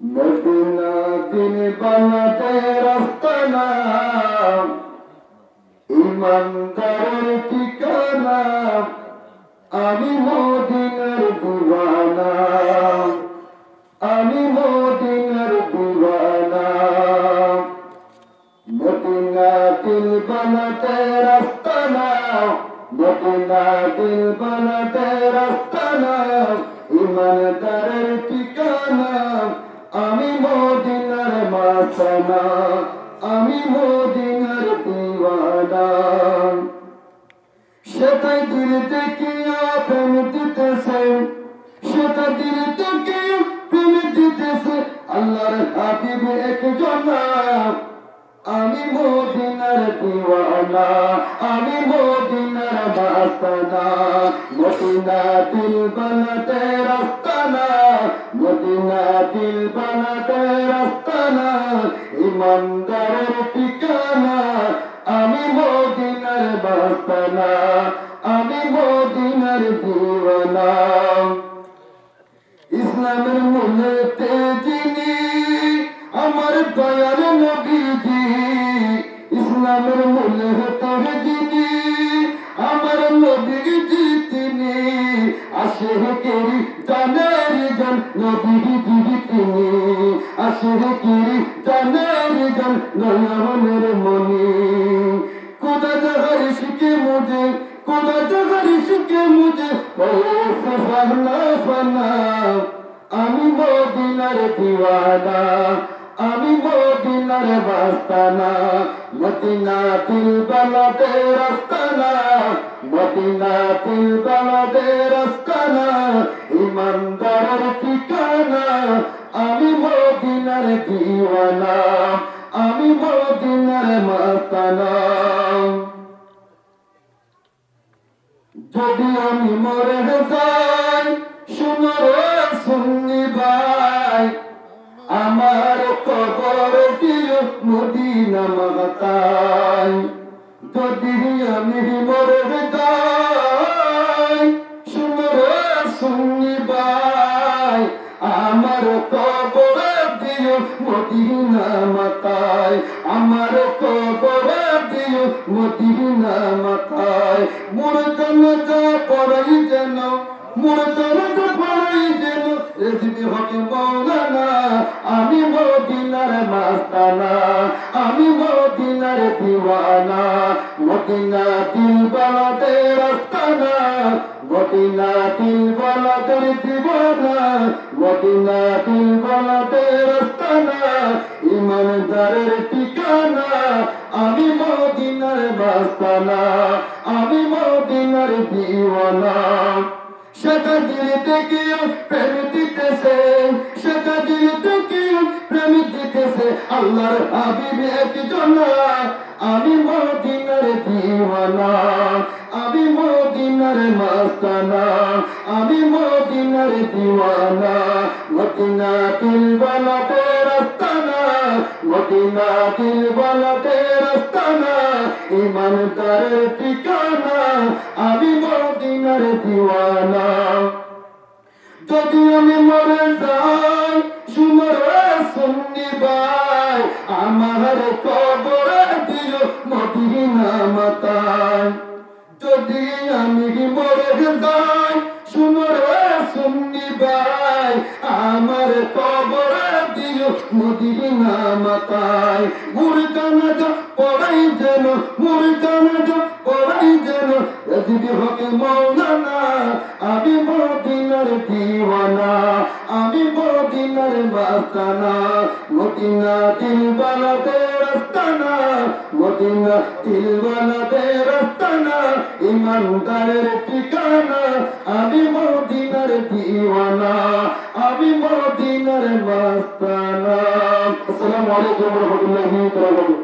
Medina দিন বানাতে রাস্তানা ইমানদারের ঠিকানা আমি মদিনার বানাতে রাস্তানা ইমানদারের ঠিকানা আমি মদিনার মাসানা আমি মদিনার দিওয়ানা। সেটাই হাবিব একজন আমি মদিনার দিওয়ানা, আমি মদিনার বাস্তানা মদিনা দিল বানাতে রাস্তানা, মদিনা দিল বানাতে রাস্তানা, ইমানদারের ঠিকানা। আমি মদিনার বাস্তানা আমি মদিনার দিওয়ানা। ইসলামের মূলেতে যিনি আমার দয়ার আমার মনে হতো যিনি আমার নবীর তিনি আসে হকেরি জানের জন, নবীর তিনি আসে হকেরি জানের জন, নয়নের মনে। কোদা জহরি শিখে মুঝে কোদা জহরি শিখে মুঝে ও ফানা ফানা, আমি মদিনার দিওয়ানা। আমি মদিনার বাস্তানা মদিনা দিল বানাতে রাস্তানা, মদিনা দিল বানাতে রাস্তানা, ইমানদারের ঠিকানা, আমি মদিনার দিওয়ানা, আমি মদিনার মাস্তানা। যদি আমি মরে যাই, শুনো রে শুননি ভাই মদিনা মাতাই যদি আমি মরে যাই শুনো রে শুননি ভাই আমার কবর দিও মদিনা মাতায়। আমার কবর দিও মদিনা মাতায়। মোর জনতা পড়াই যেন মোর জনতা পড়াই যেন। রেজিবি হকে মৌলানা, আমি মদিনার মাস্তানা, আমি মদিনার দিওয়ানা। মদিনা দিল বালাতে রাস্তানা মদিনা দিল বালাতে দিওয়ানা, মদিনা দিল বালাতে রাস্তানা ইমানদারের ঠিকানা, আমি মদিনার বাস্তানা আমি মদিনার দিওয়ানা। সেটা দিল থেকে প্রেম দিতেছে সেটা দিল থেকে প্রেম দিতেছে আল্লাহর হাবিব একজন আমি মদিনার দিওয়ানা, আমি মদিনার মাস্তানা, আমি মদিনার দিওয়ানা। মদিনা দিল বানাতে রাস্তানা মদিনা দিল বানাতে রাস্তানা, ইমানদারের ঠিকানা। আমি মদিনার দিওয়ানা। যদি আমি মরে যাই শুনরে শুননি ভাই, আমার কবর দিও মদিনা মাতায় মুরদানা পড়াই যেন মুরদানা যদি হকে মৌলানা। আমি মদিনার দিওয়ানা। আমি মদিনার মাস্তানা। মদিনা দিল বানাতে রাস্তানা। মদিনা দিলওয়ালাদের আস্তানা ইমানদারের ঠিকানা। আমি মদিনার দিওয়ানা। আমি মদিনার মাস্তানা। আসসালামু আলাইকুম ওয়া রাহমাতুল্লাহি ওয়া বারাকাতুহু।